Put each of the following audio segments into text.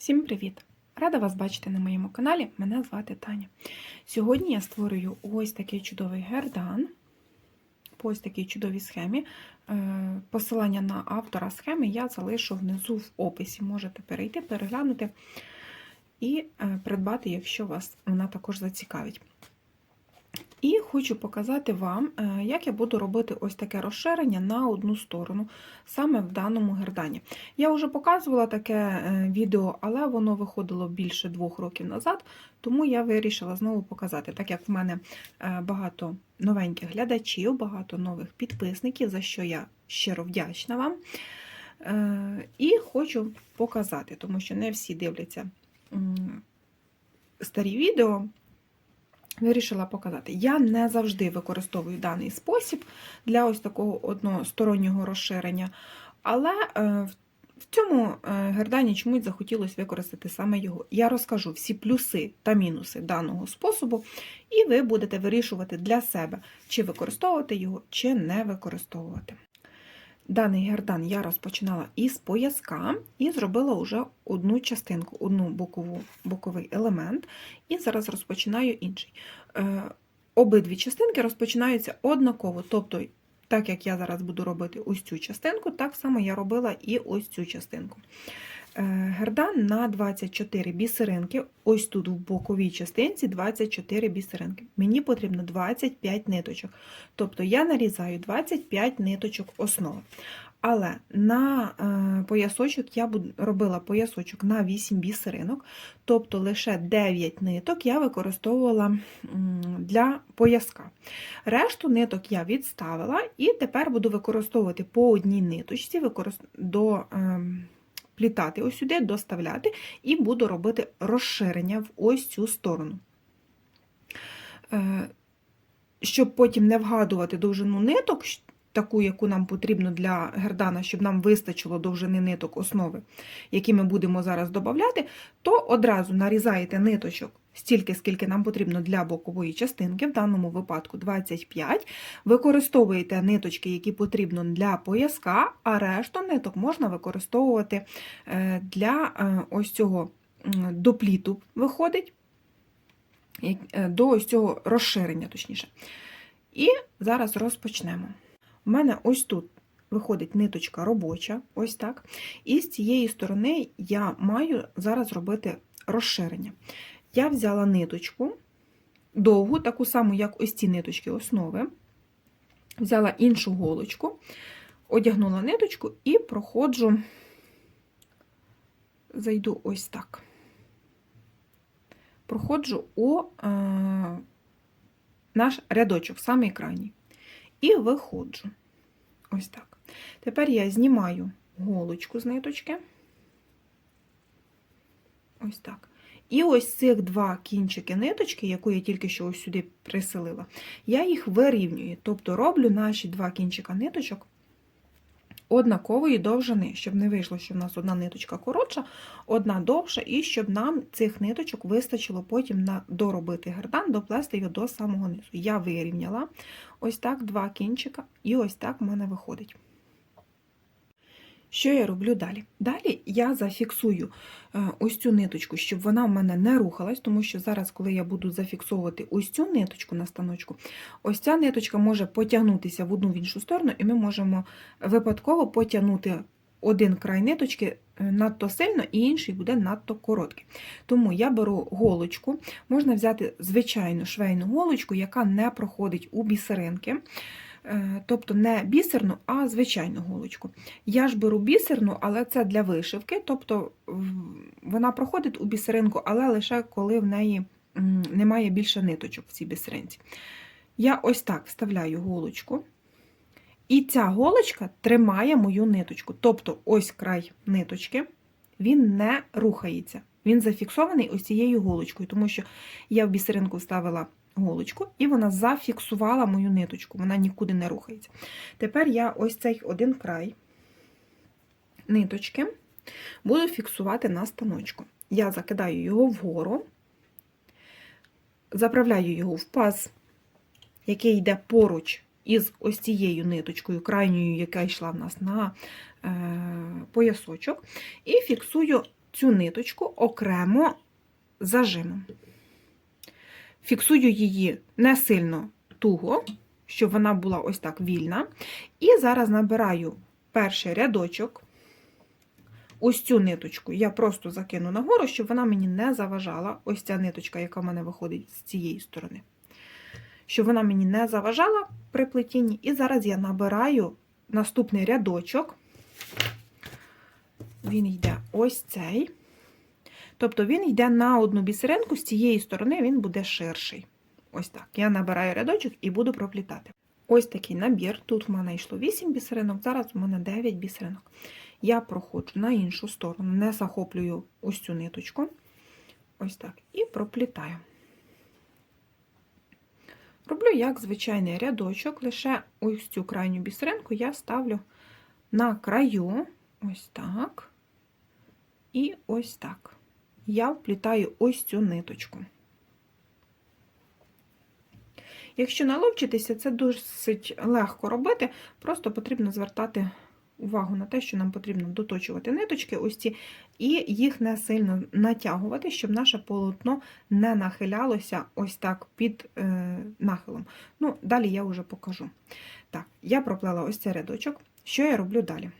Всім привіт! Рада вас бачити на моєму каналі. Мене звати Таня. Сьогодні я створюю ось такий чудовий гердан по ось такій чудовій схемі. Е, Посилання на автора схеми я залишу внизу в описі. Можете перейти, переглянути і е, придбати, якщо вас вона також зацікавить. І хочу показати вам, е, як я буду робити ось таке розширення на одну сторону, саме в даному гердані. Я вже показувала таке е, відео, але воно виходило більше двох років назад, тому я вирішила знову показати, так як в мене е, багато новеньких глядачів, багато нових підписників, за що я щиро вдячна вам. І хочу показати, тому що не всі дивляться старі відео. Вирішила показати. Я не завжди використовую даний спосіб для ось такого одностороннього розширення, але е, в- цьому е, гердані чомусь захотілося використати саме його. Я розкажу всі плюси та мінуси даного способу, і ви будете вирішувати для себе, чи використовувати його, чи не використовувати. Даний гердан я розпочинала із пояска і зробила вже одну частинку, одну бокову, боковий елемент, і зараз розпочинаю інший. Е, Обидві частинки розпочинаються однаково. Тобто, так як я зараз буду робити ось цю частинку, так само я робила і ось цю частинку. Е, Гердан на 24 бісеринки, ось тут в боковій частинці 24 бісеринки. Мені потрібно 25 ниточок. Тобто я нарізаю 25 ниточок основи. Але на е, поясочок я робила поясочок на 8 бісеринок, тобто лише 9 ниток я використовувала для пояска. Решту ниток я відставила і тепер буду використовувати по одній ниточці, до, плітати ось сюди, доставляти, і буду робити розширення в ось цю сторону. Е, щоб потім не вгадувати довжину ниток, таку, яку нам потрібно для гердана, щоб нам вистачило довжини ниток основи, які ми будемо зараз додати, то одразу нарізаєте ниточок стільки, скільки нам потрібно для бокової частинки, в даному випадку 25, використовуєте ниточки, які потрібно для пояска, а решту ниток можна використовувати е, для е, ось цього допліту виходить, е, до ось цього розширення, точніше. І зараз розпочнемо. У мене ось тут виходить ниточка робоча, ось так. І з цієї сторони я маю зараз робити розширення. Я взяла ниточку довгу, таку саму, як ось ці ниточки основи. Взяла іншу голочку, одягнула ниточку і проходжу, зайду ось так. Проходжу у е, наш рядочок, самий крайній. І виходжу. Ось так. Тепер я знімаю голочку з ниточки. Ось так. І ось цих два кінчики ниточки, яку я тільки що ось сюди приселила, я їх вирівнюю. Тобто роблю наші два кінчика ниточок однакової довжини, щоб не вийшло, що в нас одна ниточка коротша, одна довша, і щоб нам цих ниточок вистачило потім на доробити гердан, доплести його до самого низу. Я вирівняла ось так два кінчика, і ось так в мене виходить. Що я роблю далі? Далі я зафіксую е, ось цю ниточку, щоб вона в мене не рухалась, тому що зараз, коли я буду зафіксовувати ось цю ниточку на станочку, ось ця ниточка може потягнутися в одну в іншу сторону, і ми можемо випадково потягнути один край ниточки е, надто сильно, і інший буде надто короткий. Тому я беру голочку, можна взяти звичайну швейну голочку, яка не проходить у бісеринки. Е, Тобто не бісерну, а звичайну голочку. Я ж беру бісерну, але це для вишивки, тобто вона проходить у бісеринку, але лише коли в неї немає більше ниточок в цій бісеринці. Я ось так вставляю голочку, і ця голочка тримає мою ниточку. Тобто ось край ниточки, він не рухається. Він зафіксований ось цією голочкою, тому що я в бісеринку вставила голочку, і вона зафіксувала мою ниточку, вона нікуди не рухається. Тепер я ось цей один край ниточки буду фіксувати на станочку. Я закидаю його вгору, заправляю його в паз, який йде поруч із ось цією ниточкою, крайньою, яка йшла в нас на е, поясочок, і фіксую цю ниточку окремо зажимом. Фіксую її не сильно туго, щоб вона була ось так вільна. І зараз набираю перший рядочок. Ось цю ниточку я просто закину нагору, щоб вона мені не заважала. Ось ця ниточка, яка в мене виходить з цієї сторони. Щоб вона мені не заважала при плетінні. І зараз я набираю наступний рядочок. Він йде ось цей. Тобто він йде на одну бісеринку, з цієї сторони він буде ширший. Ось так. Я набираю рядочок і буду проплітати. Ось такий набір. Тут в мене йшло 8 бісеринок, зараз в мене 9 бісеринок. Я проходжу на іншу сторону, не захоплюю ось цю ниточку. Ось так. І проплітаю. Роблю як звичайний рядочок, лише ось цю крайню бісеринку я ставлю на краю, ось так, і ось так. Я вплітаю ось цю ниточку. Якщо наловчитися, це досить легко робити, просто потрібно звертати увагу на те, що нам потрібно доточувати ниточки, ось ці, і їх не сильно натягувати, щоб наше полотно не нахилялося ось так під е, нахилом. Ну, Далі я вже покажу. Так, я проплела ось цей рядочок. Що я роблю далі?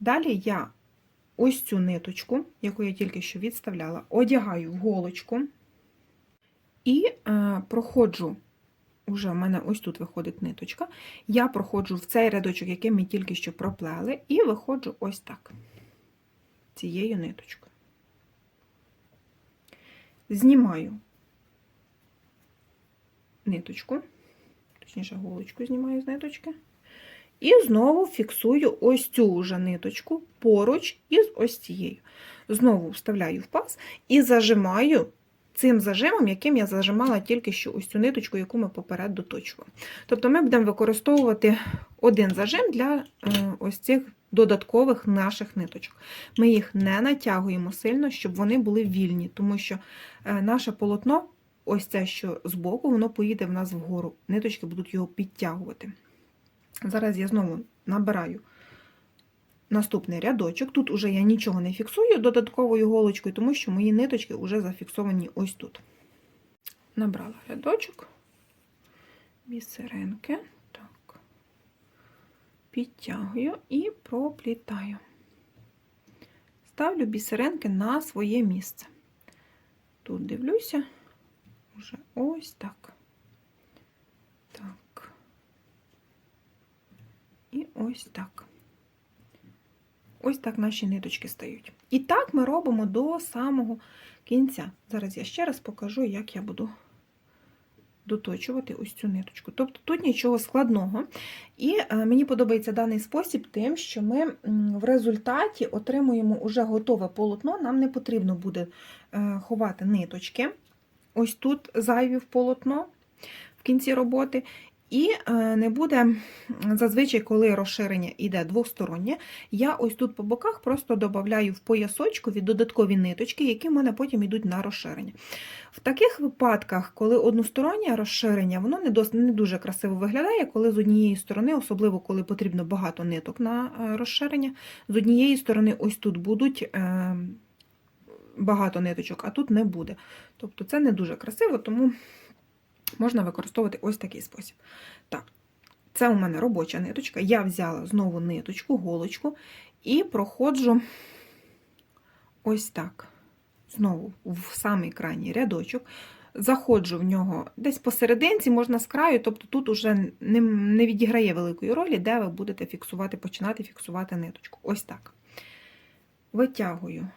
Далі я ось цю ниточку, яку я тільки що відставляла, одягаю в голочку і е, проходжу. Уже в мене ось тут виходить ниточка. Я проходжу в цей рядочок, який ми тільки що проплели, і виходжу ось так, цією ниточкою. Знімаю ниточку, точніше, голочку знімаю з ниточки. І знову фіксую ось цю вже ниточку поруч із ось цією. Знову вставляю в паз і зажимаю цим зажимом, яким я зажимала тільки що ось цю ниточку, яку ми поперед доточували. Тобто ми будемо використовувати один зажим для е, ось цих додаткових наших ниточок. Ми їх не натягуємо сильно, щоб вони були вільні, тому що е, наше полотно, ось це, що збоку, воно поїде в нас вгору. Ниточки будуть його підтягувати. Зараз я знову набираю наступний рядочок. Тут уже я нічого не фіксую додатковою голочкою, тому що мої ниточки вже зафіксовані ось тут. Набрала рядочок, бісеринки, так, підтягую і проплітаю. Ставлю бісеринки на своє місце. Тут дивлюся, вже ось. Так. І ось так. Ось так наші ниточки стають. І так ми робимо до самого кінця. Зараз я ще раз покажу, як я буду доточувати ось цю ниточку. Тобто тут нічого складного. І е, мені подобається даний спосіб тим, що ми в результаті отримуємо уже готове полотно, нам не потрібно буде е, ховати ниточки. Ось тут зайві в полотно в кінці роботи. І е, не буде зазвичай, коли розширення йде двостороннє, я ось тут по боках просто додаю в поясочку від додаткові ниточки, які в мене потім йдуть на розширення. В таких випадках, коли одностороннє розширення, воно не, дос, не дуже красиво виглядає, коли з однієї сторони, особливо коли потрібно багато ниток на е, розширення, з однієї сторони, ось тут будуть. Е, Багато ниточок, а тут не буде. Тобто це не дуже красиво, тому можна використовувати ось такий спосіб. Так, це у мене робоча ниточка. Я взяла знову ниточку, голочку і проходжу ось так. Знову в самий крайній рядочок. Заходжу в нього десь посерединці, можна з краю, тобто тут уже не відіграє великої ролі, де ви будете фіксувати, починати фіксувати ниточку. Ось так. Витягую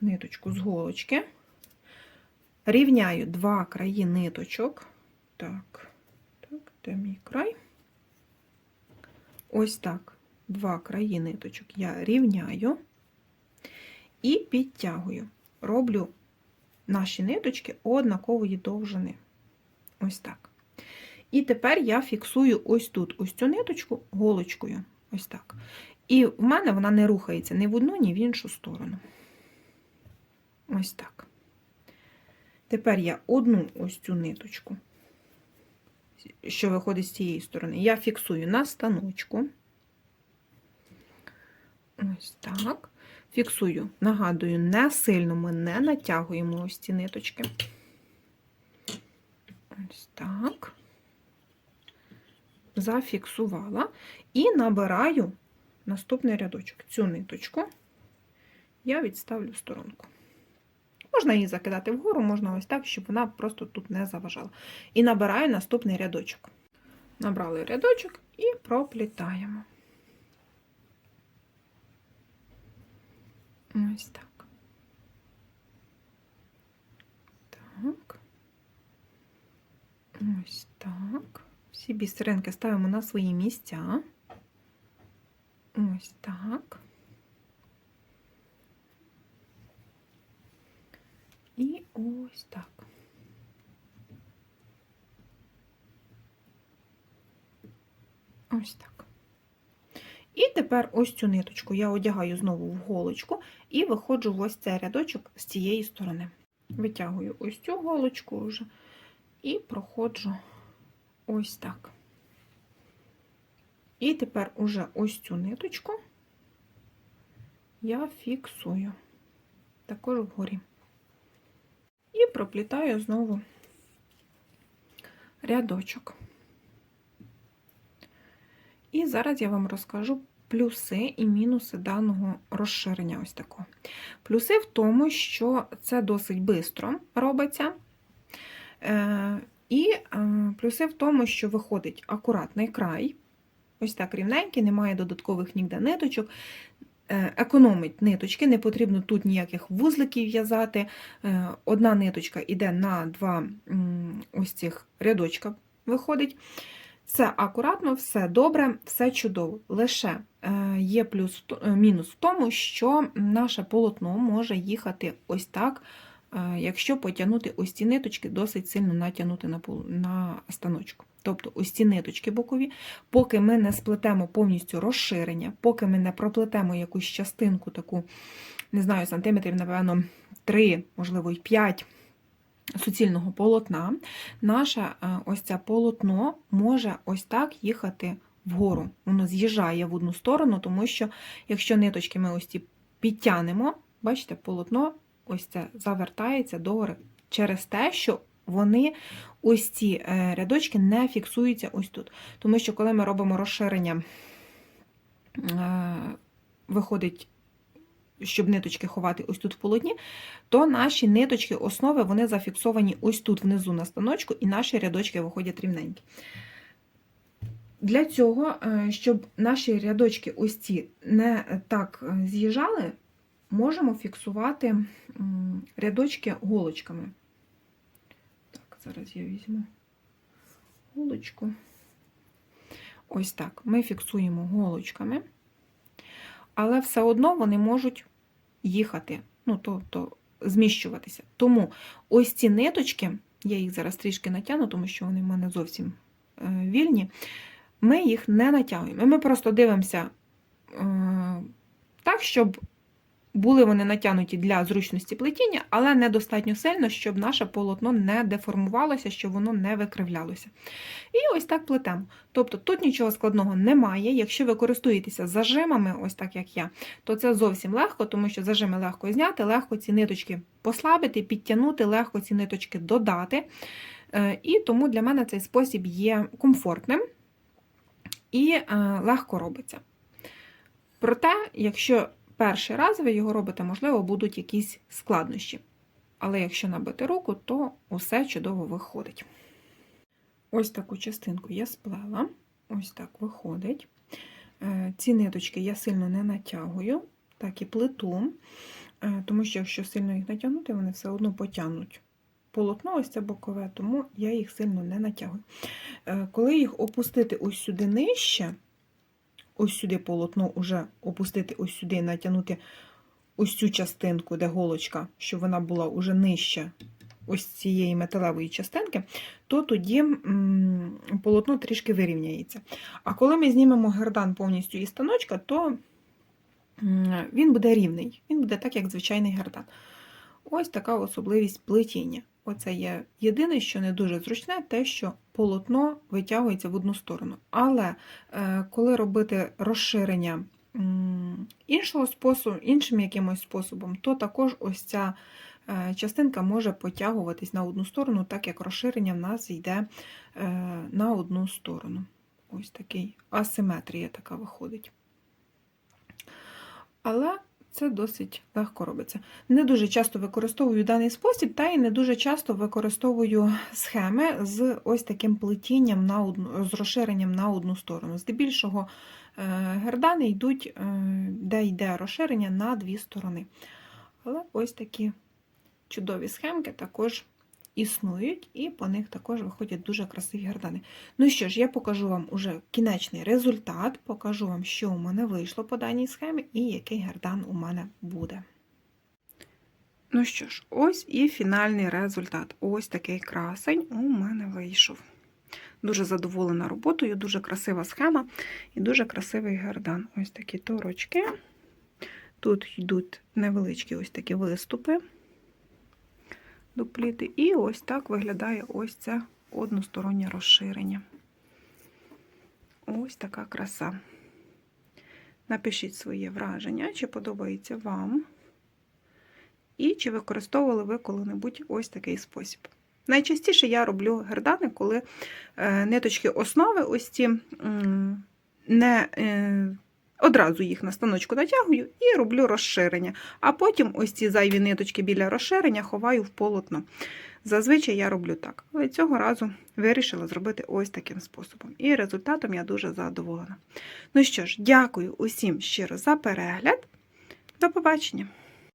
ниточку з голочки, рівняю два краї ниточок. Так, так, де мій край? Ось так. Два краї ниточок я рівняю і підтягую. Роблю наші ниточки однакової довжини. Ось так. І тепер я фіксую ось тут ось цю ниточку голочкою. Ось так. І в мене вона не рухається ні в одну, ні в іншу сторону. Ось так. Тепер я одну ось цю ниточку що виходить з цієї сторони, я фіксую на станочку. Ось так. Фіксую, нагадую, не сильно ми не натягуємо ось ці ниточки. Ось так. Зафіксувала і набираю наступний рядочок. Цю ниточку я відставлю в сторонку. Можна її закидати вгору, можна ось так, щоб вона просто тут не заважала. І набираю наступний рядочок. Набрали рядочок і проплітаємо. Ось так. Так. Ось так. Всі бісеринки ставимо на свої місця. Ось так. І ось так. Ось так. І тепер ось цю ниточку я одягаю знову в голочку і виходжу в ось цей рядочок з цієї сторони. Витягую ось цю голочку вже і проходжу ось так. І тепер уже ось цю ниточку я фіксую також вгорі. І проплітаю знову рядочок. І зараз я вам розкажу плюси і мінуси даного розширення. Ось такого. Плюси в тому, що це досить швидко робиться. Е, І е, плюси в тому, що виходить акуратний край. Ось так рівненький, немає додаткових ніде ниточок. Е, Економить ниточки, не потрібно тут ніяких вузликів в'язати. Одна ниточка йде на два ось цих рядочка виходить. Все акуратно, все добре, все чудово. Лише е, є плюс, е, мінус в тому, що наше полотно може їхати ось так, е, якщо потягнути ось ці ниточки, досить сильно натягнути на, пол- на станочку. Тобто ось ці ниточки бокові, поки ми не сплетемо повністю розширення, поки ми не проплетемо якусь частинку, таку, не знаю, сантиметрів, напевно, 3, можливо, і 5 суцільного полотна, наше ось це полотно може ось так їхати вгору. Воно з'їжджає в одну сторону, тому що якщо ниточки ми ось ці підтягнемо, бачите, полотно ось це завертається догори через те, що вони ось ці е, рядочки не фіксуються ось тут. Тому що коли ми робимо розширення, е, виходить, щоб ниточки ховати ось тут в полотні, то наші ниточки основи вони зафіксовані ось тут внизу на станочку, і наші рядочки виходять рівненькі. Для цього, е, щоб наші рядочки ось ці не так е, з'їжджали, можемо фіксувати рядочки голочками. Так, зараз я візьму голочку. Ось так. Ми фіксуємо голочками, але все одно вони можуть їхати, ну, тобто зміщуватися. Тому ось ці ниточки, я їх зараз трішки натягну, тому що вони в мене зовсім е, вільні. Ми їх не натягуємо. Ми просто дивимося е, так, щоб були вони натягнуті для зручності плетіння, але недостатньо сильно, щоб наше полотно не деформувалося, щоб воно не викривлялося. І ось так плетемо. Тобто тут нічого складного немає. Якщо ви користуєтеся зажимами, ось так як я, то це зовсім легко, тому що зажими легко зняти, легко ці ниточки послабити, підтягнути, легко ці ниточки додати. Е, І тому для мене цей спосіб є комфортним і е, легко робиться. Проте, якщо перший раз ви його робите, можливо, будуть якісь складнощі. Але якщо набити руку, то усе чудово виходить. Ось таку частинку я сплела, ось так виходить. Е, Ці ниточки я сильно не натягую, так і плету, е, тому що якщо сильно їх натягнути, вони все одно потягнуть полотно, ось це бокове, тому я їх сильно не натягую. Е, Коли їх опустити ось сюди нижче, ось сюди полотно уже опустити ось сюди натягнути ось цю частинку, де голочка, щоб вона була уже нижче ось цієї металевої частинки, то тоді полотно трішки вирівняється. А коли ми знімемо гердан повністю із станочка, то він буде рівний, він буде так, як звичайний гердан. Ось така особливість плетіння. Оце є єдине, що не дуже зручне, те, що полотно витягується в одну сторону. Але е, коли робити розширення іншого способу, іншим якимось способом, то також ось ця е, частинка може потягуватись на одну сторону, так як розширення в нас йде е, на одну сторону. Ось такий асиметрія така виходить. Але це досить легко робиться. Не дуже часто використовую даний спосіб, та й не дуже часто використовую схеми з ось таким плетінням на одну, з розширенням на одну сторону. Здебільшого е, гердани йдуть, е, де йде розширення на дві сторони. Але ось такі чудові схемки також існують, і по них також виходять дуже красиві гердани. Ну що ж, я покажу вам уже кінечний результат, покажу вам, що у мене вийшло по даній схемі і який гердан у мене буде. Ну що ж, ось і фінальний результат. Ось такий красень у мене вийшов. Дуже задоволена роботою, дуже красива схема і дуже красивий гердан. Ось такі торочки. Тут йдуть невеличкі ось такі виступи до пліти. І ось так виглядає ось це одностороннє розширення. Ось така краса. Напишіть своє враження, чи подобається вам, і чи використовували ви коли-небудь ось такий спосіб. Найчастіше я роблю гердани, коли е, ниточки основи ось ці не е, одразу їх на станочку натягую і роблю розширення. А потім ось ці зайві ниточки біля розширення ховаю в полотно. Зазвичай я роблю так. Але цього разу вирішила зробити ось таким способом. І результатом я дуже задоволена. Ну що ж, дякую усім щиро за перегляд. До побачення!